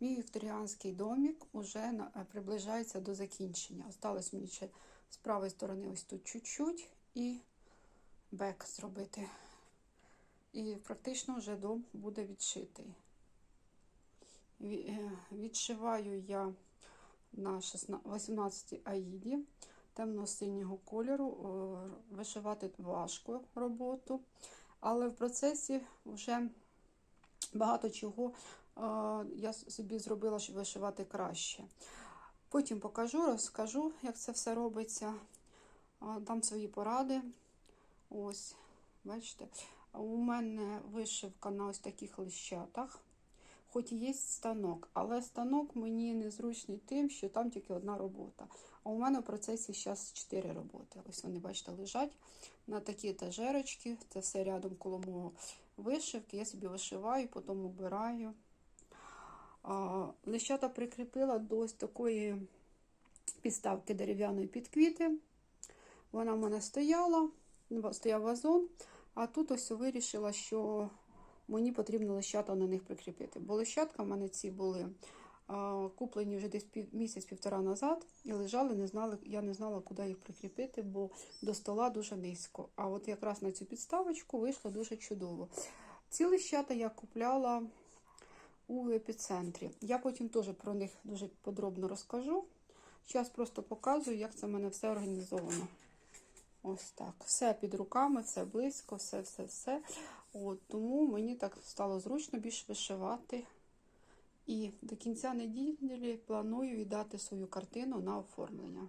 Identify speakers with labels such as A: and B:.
A: Мій вікторіанський домик уже е, приближається до закінчення. Осталось мені ще з правої сторони ось тут чуть-чуть і бек зробити. І практично вже дом буде відшитий. Е, Відшиваю я на 16 18 аїді темно-синього кольору. Вишивати важко роботу, але в процесі вже багато чого я собі зробила, щоб вишивати краще. Потім покажу, розкажу, як це все робиться. Дам свої поради. Ось, бачите, у мене вишивка на ось таких лищатах. Хоч і є станок, але станок мені незручний тим, що там тільки одна робота. А у мене в процесі зараз 4 роботи. Ось вони, бачите, лежать на такі етажерочки. Це все рядом коло мого вишивки. Я собі вишиваю, потім обираю. Лищата прикріпила до ось такої підставки дерев'яної під квіти. Вона в мене стояла, стояв вазон, а тут ось вирішила, що мені потрібно лищата на них прикріпити. Бо лищатка в мене ці були куплені вже десь пів, місяць-півтора назад і лежали, не знали, я не знала, куди їх прикріпити, бо до стола дуже низько. А от якраз на цю підставочку вийшло дуже чудово. Ці лищата я купляла у епіцентрі. Я потім теж про них дуже подробно розкажу. Зараз просто показую, як це в мене все організовано. Ось так. Все під руками, все близько, все, все, все. Тому мені так стало зручно більш вишивати. І до кінця неділі планую віддати свою картину на оформлення.